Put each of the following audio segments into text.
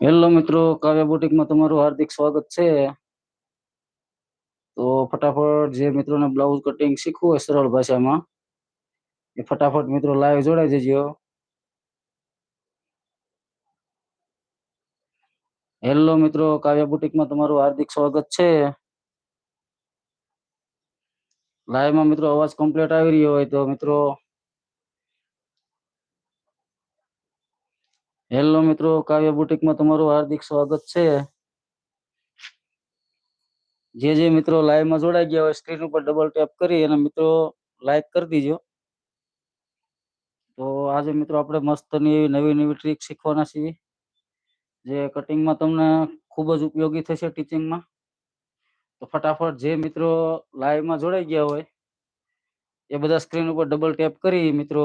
Hello મિત્રો, કાવ્ય બુટીકમાં તમારું હાર્દિક સ્વાગત છે. તો ફટાફટ જે મિત્રોને બ્લાઉઝ કટિંગ શીખવું હોય સરળ ભાષામાં, એ ફટાફટ મિત્રો લાઈવ જોડાઈ જજો. હેલો મિત્રો, કાવ્ય બુટિકમાં તમારું હાર્દિક સ્વાગત છે. લાઈવમાં મિત્રો અવાજ કમ્પ્લીટ આવી રહ્યો હોય તો મિત્રો હેલો મિત્રો, કાવ્ય બુટીકમાં તમારું હાર્દિક સ્વાગત છે. જે જે મિત્રો લાઈવમાં જોડાઈ ગયા હોય સ્ક્રીન ઉપર ડબલ ટેપ કરી અને મિત્રો લાઈક કરી દીજો. તો આજે મિત્રો આપણે મસ્તની એવી નવી નવી ટ્રીક શીખવાના છીએ. જે કટિંગમાં તમને ખૂબ જ ઉપયોગી થશે ટીચિંગમાં તો ફટાફટ જે મિત્રો લાઈવમાં જોડાઈ ગયા હોય, એ બધા સ્ક્રીન ઉપર ડબલ ટેપ કરી મિત્રો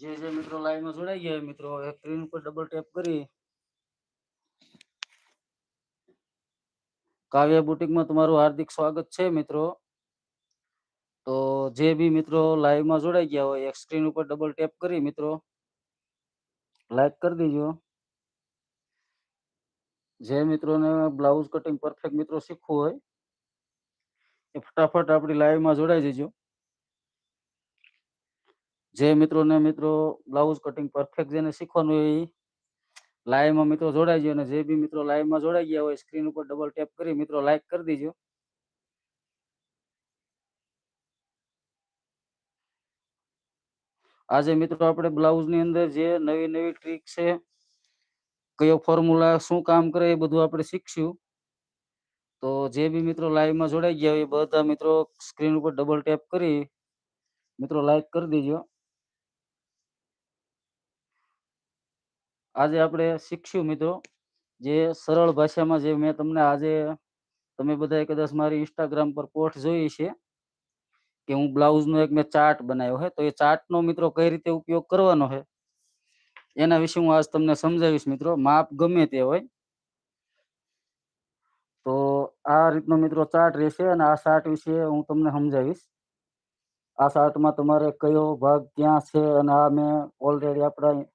જે જે મિત્રો લાઈવમાં જોડાઈ ગયા હોય, મિત્રો એ સ્ક્રીન ઉપર ડબલ ટેપ કરી. કાવ્ય બુટીકમાં તમારું હાર્દિક સ્વાગત છે, મિત્રો. તો જે બી મિત્રો લાઈવમાં જોડાઈ ગયા હોય, એક સ્ક્રીન ઉપર ડબલ ટેપ કરી, મિત્રો. લાઈક કરી દીજો. જે મિત્રોને બ્લાઉઝ કટિંગ પરફેક્ટ મિત્રો શીખવું હોય, એ ફટાફટ આપણી લાઈવમાં જોડાઈ જજો. જે મિત્રોને મિત્રો બ્લાઉઝ કટિંગ પરફેક્ટ જેને શીખવાનું હોય લાઈવમાં મિત્રો જોડાઈ ગયો અને જે બી મિત્રો લાઈવમાં જોડાઈ ગયા હોય સ્ક્રીન ઉપર ડબલ ટેપ કરી મિત્રો લાઈક કરી દીજો. આજે મિત્રો આપણે બ્લાઉઝની અંદર જે નવી નવી ટ્રીક છે, કયો ફોર્મ્યુલા શું કામ કરે એ બધું આપણે શીખશું. તો જે બી મિત્રો લાઈવમાં જોડાઈ ગયા હોય એ બધા મિત્રો સ્ક્રીન ઉપર ડબલ ટેપ કરી મિત્રો લાઈક કરી દીજો. આજે આપણે શીખશું મિત્રો, જે સરળ ભાષામાં જે મેં તમને આજે, તમે બધા કદાચ મારી ઇન્સ્ટાગ્રામ પર પોસ્ટ જોઈ છે કે હું બ્લાઉઝનો એક મેં ચાર્ટ બનાવ્યો છે તો એ ચાર્ટનો મિત્રો કઈ રીતે ઉપયોગ કરવાનો છે એના વિશે હું આજ તમને સમજાવીશ મિત્રો. માપ ગમે તે હોય. તો આ રીતનો મિત્રો ચાર્ટ રહેશે અને આ ચાર્ટ વિશે હું તમને સમજાવીશ. આ ચાર્ટમાં તમારે કયો ભાગ ક્યાં છે અને આ મેં ઓલરેડી આપણા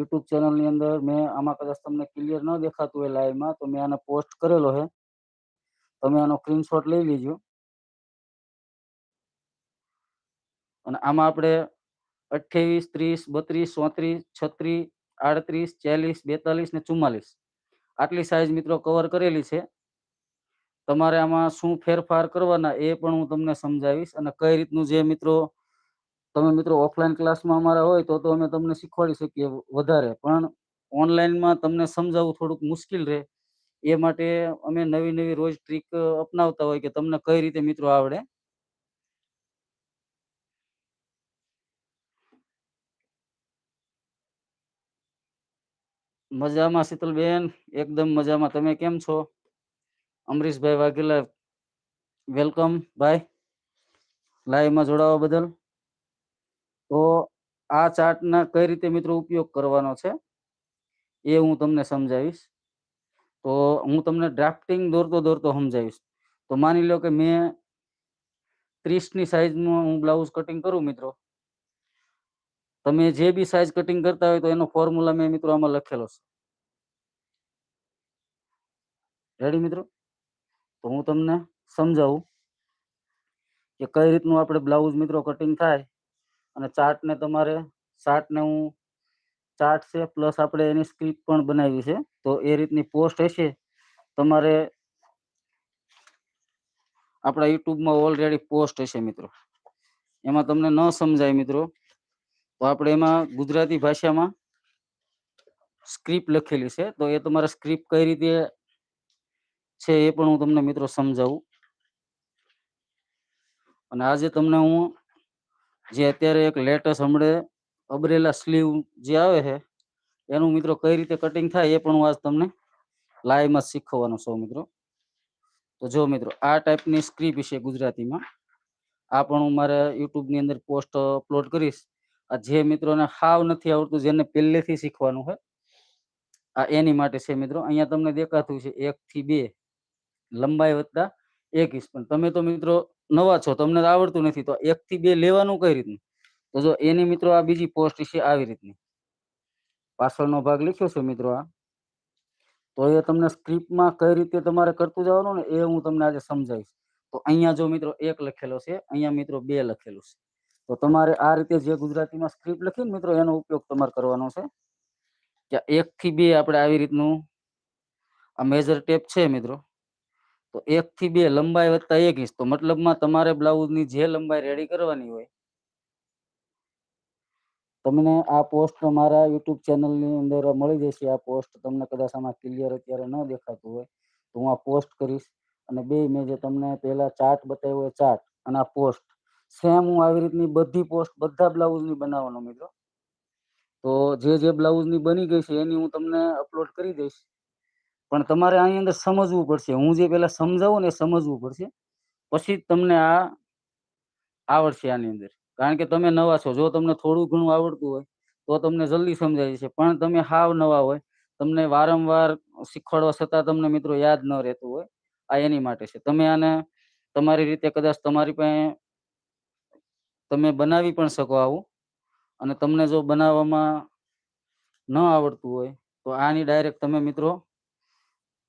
યુટ્યુબ ચેનલની અંદર મેં આમાં કદાચ તમને ક્લિયર ન દેખાતું હોય લાઈવમાં તો મેં આને પોસ્ટ કરેલો છે. તમે આનો સ્ક્રીનશોટ લઈ લીજો. અને આમાં આપણે અઠ્યાવીસ, ત્રીસ, બત્રીસ, ચોત્રીસ, છત્રીસ, આડત્રીસ, ચાલીસ, બેતાલીસ ને ચુમ્માલીસ. આટલી સાઈઝ મિત્રો કવર કરેલી છે. તમારે આમાં શું ફેરફાર કરવાના એ પણ હું તમને સમજાવીશ. અને કઈ રીતનું જે મિત્રો તમે મિત્રો ઓફલાઈન ક્લાસમાં અમારા હોય તો તો અમે તમને શીખવાડી શકીએ વધારે. પણ ઓનલાઈનમાં તમને સમજાવવું થોડુંક મુશ્કેલ રહે. એ માટે અમે નવી નવી રોજ ટ્રીક અપનાવતા હોય કે તમને કઈ રીતે મિત્રો આવડે. મજામાં શીતલબેન એકદમ મજામાં. તમે કેમ છો? અમરીશભાઈ વાઘેલા વેલકમ ભાઈ લાઈવમાં જોડાવા બદલ. તો આ ચાર્ટના કઈ રીતે મિત્રો ઉપયોગ કરવાનો છે એ હું તમને સમજાવીશ. તો હું તમને ડ્રાફ્ટિંગ દોરતો દોરતો સમજાવીશ. તો માની લો કે મેં ત્રીસની સાઇઝનું હું બ્લાઉઝ કટિંગ કરું મિત્રો. તમે જે બી સાઇઝ કટિંગ કરતા હોય તો એનો ફોર્મ્યુલા મેં મિત્રો આમાં લખેલો છે. રેડી મિત્રો? તો હું તમને સમજાવું કે કઈ રીતનું આપણે બ્લાઉઝ મિત્રો કટિંગ થાય અને ચાર્ટને તમારે ચાર્ટને હું ચાર્ટ છે, પ્લસ આપણે એની સ્ક્રિપ્ટ પણ બનાવી છે. તો એ રીતની પોસ્ટ હશે. તમારે આપણા યુટ્યુબમાં ઓલરેડી પોસ્ટ હશે મિત્રો. એમાં તમને ન સમજાય મિત્રો. તો આપણે એમાં ગુજરાતી ભાષામાં સ્ક્રિપ્ટ લખેલી છે. તો એ તમારે સ્ક્રિપ્ટ કઈ રીતે છે એ પણ હું તમને મિત્રો સમજાવું. અને આજે તમને હું જે અત્યારે એક લેટેસ્ટ હમણે અબરેલા સ્લીવ જે આવે છે, એનું મિત્રો કઈ રીતે કટિંગ થાય એ પણ હું આજ તમને લાઈવમાં શીખવવાનો છું મિત્રો. તો જો મિત્રો, આ ટાઈપની સ્ક્રીપ છે ગુજરાતીમાં. આ પણ હું મારા યુટ્યુબની અંદર પોસ્ટ અપલોડ કરીશ. આ જે મિત્રોને હાવ નથી આવડતું, જેને પહેલેથી શીખવાનું હોય, આ એની માટે છે મિત્રો. અહીંયા તમને દેખાતું છે એકથી બે લંબાઈ વધતા એક ઇસ્પન તમે તો મિત્રો નવા છો, તમને આવડતું નથી, તો એક થી બે લેવાનું કઈ રીતનું? તો જો એની મિત્રો આ બીજી પોસ્ટ છે આવી રીતની. પાછળનો ભાગ લખ્યો છે મિત્રો આ. તો એ તમને સ્ક્રિપ્ટમાં કઈ રીતે તમારે કરતું જવાનું ને એ હું તમને આજે સમજાવીશ. તો અહીંયા જો મિત્રો એક લખેલો છે, અહીંયા મિત્રો બે લખેલું છે. તો તમારે આ રીતે જે ગુજરાતીમાં સ્ક્રિપ્ટ લખી ને મિત્રો એનો ઉપયોગ તમારે કરવાનો છે. કે એક થી બે આપણે આવી રીતનું આ મેજર ટેપ છે મિત્રો. તો એક થી બે લંબાઈ વધતા એક ઇંચ. તો મતલબમાં તમારે બ્લાઉઝની જે લંબાઈ રેડી કરવાની હોય, તમને આ પોસ્ટ મારા યુટ્યુબ ચેનલની અંદર મળી જશે. આ પોસ્ટ તમને કદાચ આમાં ક્લિયર અત્યારે ન દેખાતું હોય, તો હું આ પોસ્ટ કરીશ અને બે મેં જે તમને પહેલા ચાર્ટ બતાવ્યો એ ચાર્ટ અને આ પોસ્ટ સેમ હું આવી રીતની બધી પોસ્ટ બધા બ્લાઉઝની બનાવવાનો મિત્રો. તો જે જે બ્લાઉઝની બની ગઈ છે એની હું તમને અપલોડ કરી દઈશ. પણ તમારે આની અંદર સમજવું પડશે. હું જે પેલા સમજાવું ને સમજવું પડશે. પછી જ તમને આ આવડશે આની અંદર. કારણ કે તમે નવા છો. જો તમને થોડું ઘણું આવડતું હોય, તો તમને જલ્દી સમજાય છે પણ તમે હાવ નવા હોય, તમને વારંવાર શીખવાડવા છતાં તમને મિત્રો યાદ ન રહેતું હોય, આ એની માટે છે. તમે આને તમારી રીતે કદાચ તમારી પાસે તમે બનાવી પણ શકો આવું. અને તમને જો બનાવવામાં ન આવડતું હોય, તો આની ડાયરેક્ટ તમે મિત્રો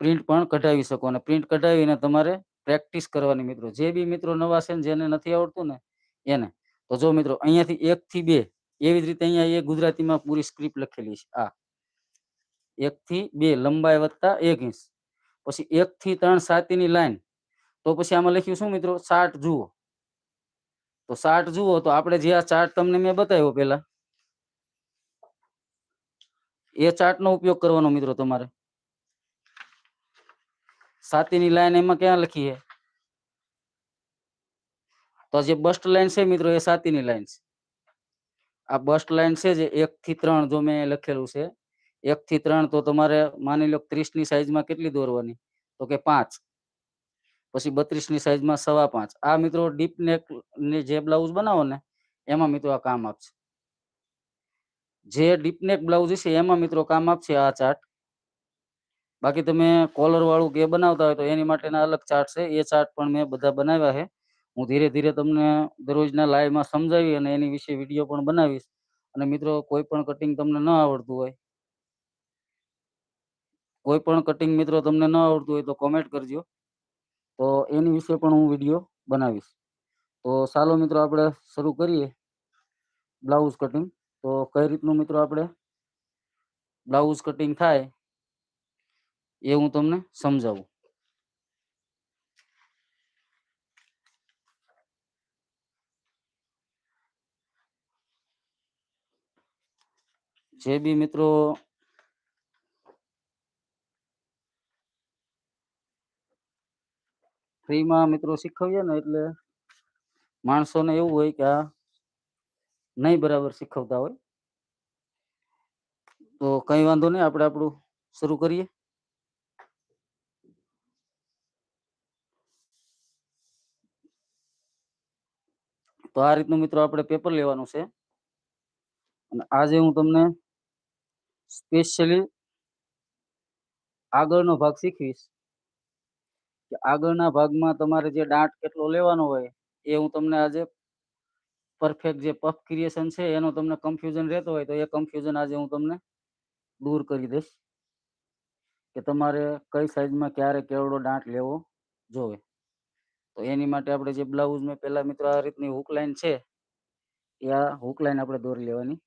પ્રિન્ટ પણ કઢાવી શકો અને પ્રિન્ટ કઢાવીને તમારે પ્રેક્ટિસ કરવાની મિત્રો. જે બી મિત્રો નવા છે ને જેને નથી આવડતું ને એને. તો જો મિત્રો અહીંયાથી એક થી બે એવી જ રીતે અહીંયા એ ગુજરાતીમાં પૂરી સ્ક્રિપ્ટ લખેલી છે. આ. એક થી બે લંબાઈ વધતા એક ઇંચ. પછી એક થી ત્રણ સાતીની લાઈન. તો પછી આમાં લખ્યું શું મિત્રો? ચાર્ટ જુઓ. તો ચાર્ટ જુઓ તો આપણે જે આ ચાર્ટ તમને મેં બતાવ્યો પેલા એ ચાર્ટનો ઉપયોગ કરવાનો મિત્રો તમારે. સાતીની લાઈન એમાં ક્યાં લખી છે? તો જે બસ્ટ લાઈન છે મિત્રો, એ સાતીની લાઈન છે. આ બસ્ટ લાઈન છે જે એક થી ત્રણ જો મેં લખેલું છે, એક થી ત્રણ તો તમારે માની લો ત્રીસની સાઈઝમાં કેટલી દોરવાની? તો કે પાંચ. પછી બત્રીસની સાઈઝમાં સવા પાંચ. આ મિત્રો ડીપ નેક ને જે બ્લાઉઝ બનાવો ને, એમાં મિત્રો આ કામ આપશે. જે ડીપ નેક બ્લાઉઝ છે, એમાં મિત્રો કામ આપશે આ ચાર્ટ બાકી તમે કોલર વાળું કે બનાવતા હોય તો એની માટેના અલગ ચાર્ટ છે. એ ચાર્ટ પણ મેં બધા બનાવ્યા છે. હું ધીરે ધીરે તમને દરરોજના લાઈવમાં સમજાવી અને એની વિશે વીડિયો પણ બનાવીશ. અને મિત્રો, કોઈ પણ કટિંગ તમને ન આવડતું હોય, કોઈ પણ કટિંગ મિત્રો તમને ન આવડતું હોય તો કોમેન્ટ કરજો. તો એની વિશે પણ હું વીડિયો બનાવીશ. તો ચાલો મિત્રો, આપણે શરૂ કરીએ બ્લાઉઝ કટિંગ તો કઈ રીતનું મિત્રો આપણે બ્લાઉઝ કટિંગ થાય? એ હું તમને સમજાવું. જે બી મિત્રો ફ્રીમાં મિત્રો શીખવીએ ને એટલે માણસોને એવું હોય કે આ નહીં બરાબર શીખવતા હોય, તો કઈ વાંધો નહીં, આપણે આપણું શરૂ કરીએ. તો આ રીતનું મિત્રો આપણે પેપર લેવાનું છે. અને આજે હું તમને સ્પેશિયલી આગળનો ભાગ શીખવીશ. કે આગળના ભાગમાં તમારે જે દાંત કેટલો લેવાનો હોય એ હું તમને આજે પરફેક્ટ જે પફ ક્રિએશન છે એનો તમને કન્ફ્યુઝન રહેતો હોય તો એ કન્ફ્યુઝન આજે હું તમને દૂર કરી દઈશ. કે તમારે કઈ સાઈઝમાં ક્યારે કેવડો દાંત લેવો જોવે. તો એની માટે આપણે જે બ્લાઉઝ મેં પેલા મિત્રો આ રીતની હુક લાઈન છે, એ આ હુક લાઈન આપણે દોરી લેવાની.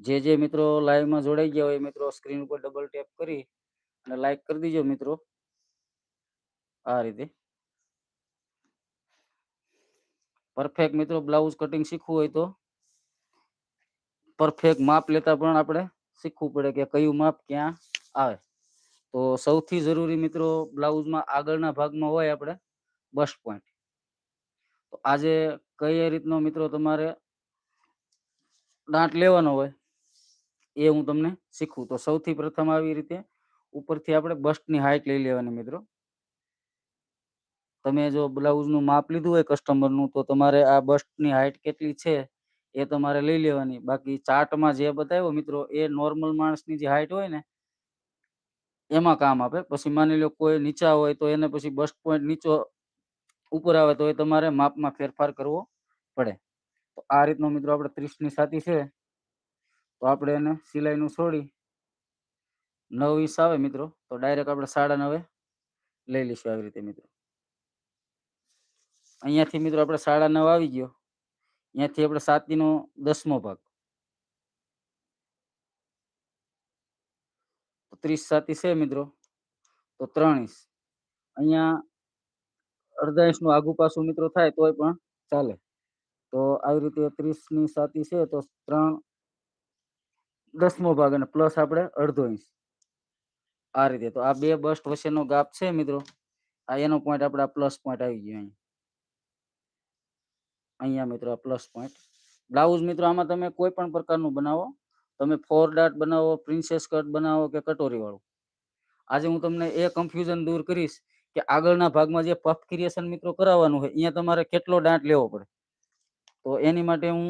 જે જે મિત્રો લાઈવમાં જોડાઈ ગયા હોય મિત્રો સ્ક્રીન ઉપર ડબલ ટેપ કરી અને લાઈક કરી દીજો મિત્રો. આ રીતે. પરફેક્ટ મિત્રો બ્લાઉઝ કટિંગ શીખવું હોય તો. પરફેક્ટ માપ લેતા પણ આપણે શીખવું પડે કે કયું માપ ક્યાં આવે. તો સૌથી જરૂરી મિત્રો બ્લાઉઝમાં આગળના ભાગમાં હોય આપણે બસ્ટ પોઈન્ટ તો આજે કઈ રીતનો મિત્રો તમારે દાંત લેવાનો હોય એ હું તમને શીખવું. તો સૌથી પ્રથમ આવી રીતે ઉપરથી આપણે બસ્ટની હાઈટ લઈ લેવાની મિત્રો. તમે જો બ્લાઉઝનું માપ લીધું હોય કસ્ટમરનું તો તમારે આ બસ્ટની હાઈટ કેટલી છે એ તમારે લઈ લેવાની. બાકી ચાર્ટમાં જે બતાવ્યો મિત્રો, એ નોર્મલ માણસની જે હાઈટ હોય ને એમાં કામ આપે. પછી માની લો કોઈ નીચા હોય તો એને પછી બસ્ટ પોઈન્ટ નીચો ઉપર આવે તો એ તમારે માપમાં ફેરફાર કરવો પડે. તો આ રીતનો મિત્રો આપણે ત્રીસની સાથી છે. તો આપણે એને સિલાઈનું છોડી નવ વીસ આવે મિત્રો, તો ડાયરેક્ટ આપણે સાડા નવે લઈ લઈશું આવી રીતે મિત્રો. અહીંયાથી મિત્રો આપણે સાડા નવ આવી ગયો. અહીંયાથી આપણે સાતીનો દસમો ભાગ. ત્રીસ સાતી છે મિત્રો. તો ત્રણીસ. અહીંયા અડધા ઇંચનું આગુ પાછું મિત્રો થાય તોય પણ ચાલે. તો આવી રીતે ત્રીસની સાતી છે તો ત્રણ દસમો ભાગ અને પ્લસ આપણે અડધો ઇંચ. આ રીતે તો આ બે બસ્ટ વચ્ચેનો ગાપ છે મિત્રો. આ એનો પોઈન્ટ આપણે પ્લસ પોઈન્ટ આવી ગયો અહીં. અહીંયા મિત્રો પ્લસ પોઈન્ટ બ્લાઉઝ મિત્રો આમાં તમે કોઈ પણ પ્રકારનું બનાવો. તમે ફોર ડાટ બનાવો, પ્રિન્સેસ કટ બનાવો કે કટોરી વાળું આજે હું તમને એ કન્ફ્યુઝન દૂર કરીશ કે આગળના ભાગમાં જે પફ ક્રિએશન મિત્રો કરાવવાનું હોય, અહીંયા તમારે કેટલો ડાંટ લેવો પડે? તો એની માટે હું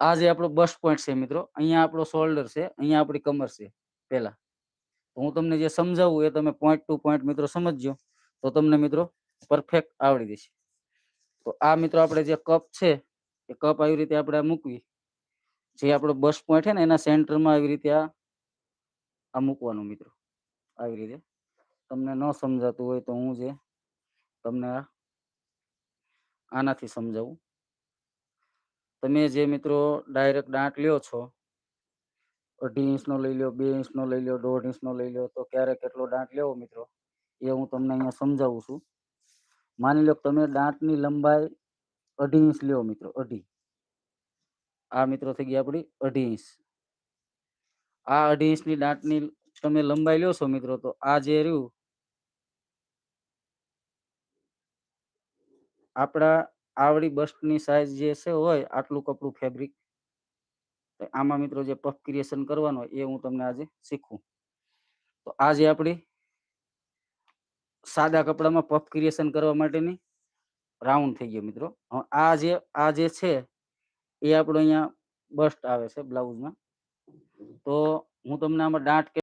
આ જે આપણો બસ્ટ પોઈન્ટ છે મિત્રો, અહીંયા આપણો શોલ્ડર છે, અહીંયા આપણી કમર છે, પહેલા. હું તમને જે સમજાવું એ તમે પોઈન્ટ ટુ પોઈન્ટ મિત્રો સમજજો, તો તમને મિત્રો પરફેક્ટ આવડી જશે. તો આ મિત્રો આપણે જે કપ છે, એ કપ આવી રીતે આપણે મૂકવી. જે આપણો બસ પોઈન્ટ છે ને, એના સેન્ટરમાં આવી રીતે આ આ મૂકવાનું મિત્રો. આવી રીતે. તમને ન સમજાતું હોય તો હું જે તમને આ, આનાથી સમજાવું. તમે જે મિત્રો ડાયરેક્ટ દાંત લ્યો છો, અઢી ઇંચનો લઈ લો બે ઇંચનો લઈ લો દોઢ ઇંચનો લઈ લો તો ક્યારે કેટલો દાંત લેવો મિત્રો? એ હું તમને અહીંયા સમજાવું છું. માની લો તમે દાંતની લંબાઈ અઢી ઇંચ લ્યો મિત્રો, અઢી. આ મિત્રો થઈ ગઈ આપણી અઢી ઇંચ આ અઢી ઇંચની દાંતની તમે લંબાઈ લ્યો છો મિત્રો, તો આ જે રહ્યું આપણા આવડી બસ્ટની સાઈઝ જે છે હોય, આટલું કપડું ફેબ્રિક આમાં મિત્રો જે પફ ક્રિએશન કરવાનો એ હું તમને આજે શીખું તો આજે આપણી સાદા કપડામાં પફ ક્રિએશન કરવા માટેની રાઉન્ડ થઈ ગયો મિત્રો. આ જે આ જે છે એ આપણો અહીંયા બસ્ટ આવે છે બ્લાઉઝમાં. તો હું તમને આમાં દાંત